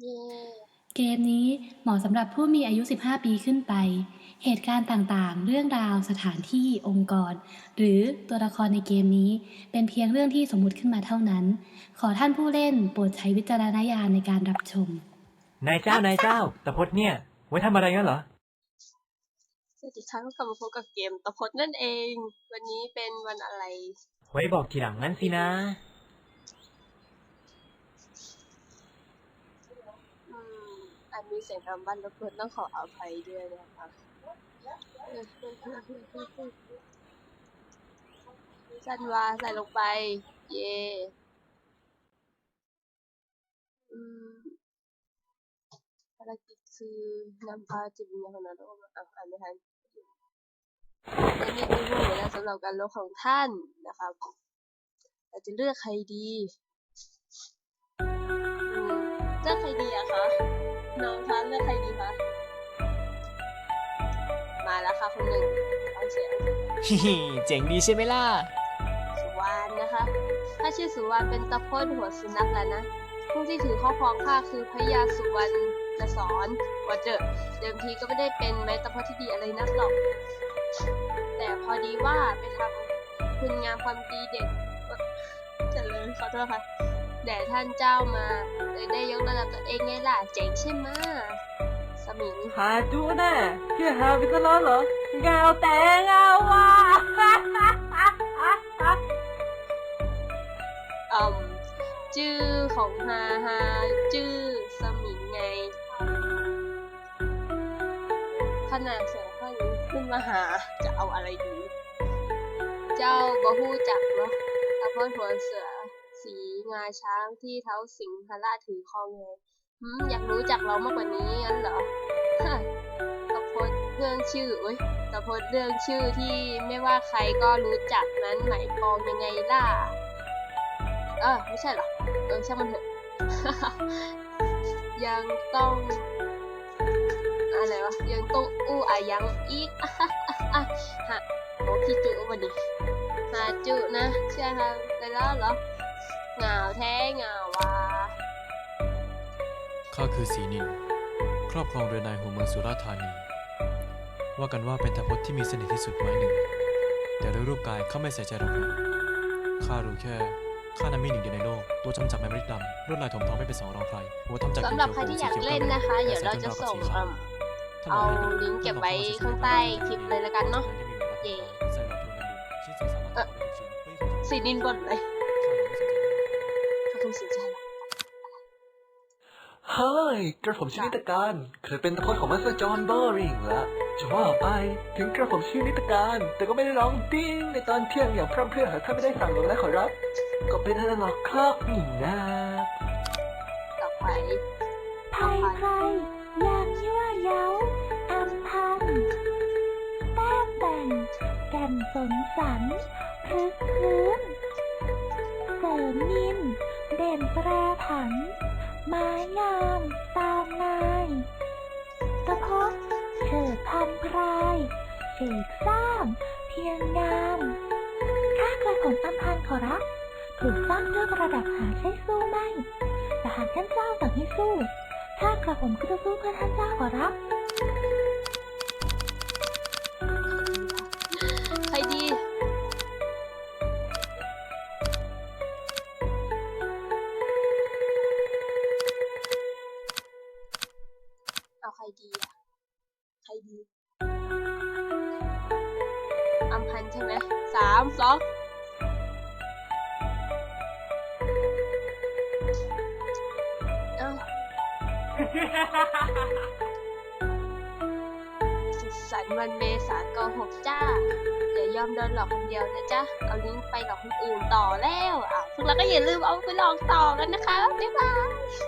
เย่เกมนี้เหมาะสำหรับผู้มีอายุ 15 ปีขึ้นไป เหตุการณ์ต่างๆ เรื่องราวสถานที่องค์กร หรือตัวละครในเกมนี้ เป็นเพียงเรื่องที่สมมุติขึ้นมาเท่านั้น ขอท่านผู้เล่นโปรดใช้วิจารณญาณในการรับชม นายเจ้านายเจ้าตะพดเนี่ยไว้ทำอะไรงั้นเหรอ สวัสดีครับกลับมาพบกับเกมตะพดนั่นเอง วันนี้เป็นวันอะไร ไว้บอกทีหลังงั้นสินะ อืม อาจมีเสียงตามบ้านรบกวนต้องขออภัยด้วยนะคะจันวาใส่ลงไป เย่อืมภารกิจคือนำพาจิตวิญญาณของนักมาอะอ่านไม่ทันและนี่คือผู้เวลาสำหรับการลบของท่านนะครับเราจะเลือกใครดีเลือกใครดีอะคะ น้องคะเลือกใครดีคะ มาแล้วค่ะคนหนึ่งเอาเสียงฮิฮิเจ๋งดีใช่ไหมล่ะ สุวรรณนะคะ ถ้าชื่อสุวรรณเป็นตะโพนหัวสุนัขแล้วนะ ผู้ที่ถือข้อความข้าคือพระยาสุวรรณจะสอนว่าเจอเดิมทีก็ไม่ได้เป็นไม้ตะโพนที่ดีอะไรนักหรอก แต่พอดีว่าไปทำคุณงามความดีเด็ดเอ่อเจริญขอโทษค่ะ แด่ท่านเจ้ามา เลยได้ยกระดับตัวเองไงล่ะ เจ๋งใช่ไหมะสมิงหาจูน่ะเชื่อหาไปซะแล้วเหรอเงาแต่เงาว่ะอืมชื่อของฮาฮาชื่อสมิงไง ขนาดเสียงข้างนี้ขึ้นมาหาจะเอาอะไรดี เจ้าบะฮู้จักเนาะตะพอนหัวเสือสี งาช้างที่เท้าสิงหราชถือครองไงอยากรู้จักเรามากกว่านี้งั้นเหรอฮะตะพดเรื่องชื่อเอ้ยตะพดเรื่องชื่อที่ไม่ว่าใครก็รู้จักนั้นหมายปองยังไงล่ะ เออไม่ใช่เหรอ เออช่างมันเถอะ ยังต้องอะไรวะ ยังต้องอู้อายังอีกฮะโอ้พี่จุวันนี้หาจุนะใช่ค่ะไปแล้วเหรอ เหงาแท้เหงาว่ะข้าคือสีนินครอบครองเรือนายหัวเมืองสุราษฎร์ธานี ว่ากันว่าเป็นตะพดที่มีเสน่ห์ที่สุดไม้หนึ่ง แต่ด้วยรูปกายข้าไม่ใส่ใจหรอกนะข้ารู้แค่ข้านั้นมีหนึ่งเดียวในโลก ตัวจำจากไม้มริดดำลวดลายถมทองไม่เป็นสองรองใครหัวทำจากสำหรับใครที่อยากเล่นนะคะ เดี๋ยวเราจะส่งเอิ่มเอาลิงก์เก็บไว้ข้างใต้คลิปเลยละกันเนาะเย่เอ่อสีนินบนเลย เฮ้ย กระผมชื่อนิตการเคยเป็นตะพดของมาสเตอร์จอห์นเบอร์ริงละจะว่าไปถึงกระผมชื่อนิตการ แต่ก็ไม่ได้ร้องติ้งในตอนเที่ยงอย่างพร่ำเพรื่อหากท่านไม่ได้สั่งลงแล้วขอรับ ก็เป็นอะไรหรอกครับนี่นะต่อไปใครใครๆยามยั่วเย้าอำพันแต้มแต่งแก่นสนสันพลึกพื้นเสริมนินเด่นแปรผัน ไม้งามตามนายตะพาะเธอพันพรายเสกสร้างเพียงงามข้ากระผมอัมพันขอรับ ถูกสร้างด้วยประดับหาใช้สู้ไม่แต่หากท่านเจ้าต่างให้สู้ข้ากระผมก็จะสู้เพื่อท่านเจ้าขอรับ ดีอะใครดีอัมพันใช่ไหมสามสองเอ้าสุขสันต์วันเมษาเกหกจ้าอย่ายอมโดนหลอกคนเดียวนะจ๊ะ เอาลิงก์ไปหลอกคนอื่นต่อแล้วอะพวกเราก็อย่าลืมเอาไปหลอกต่อกันนะคะ บ๊ายบาย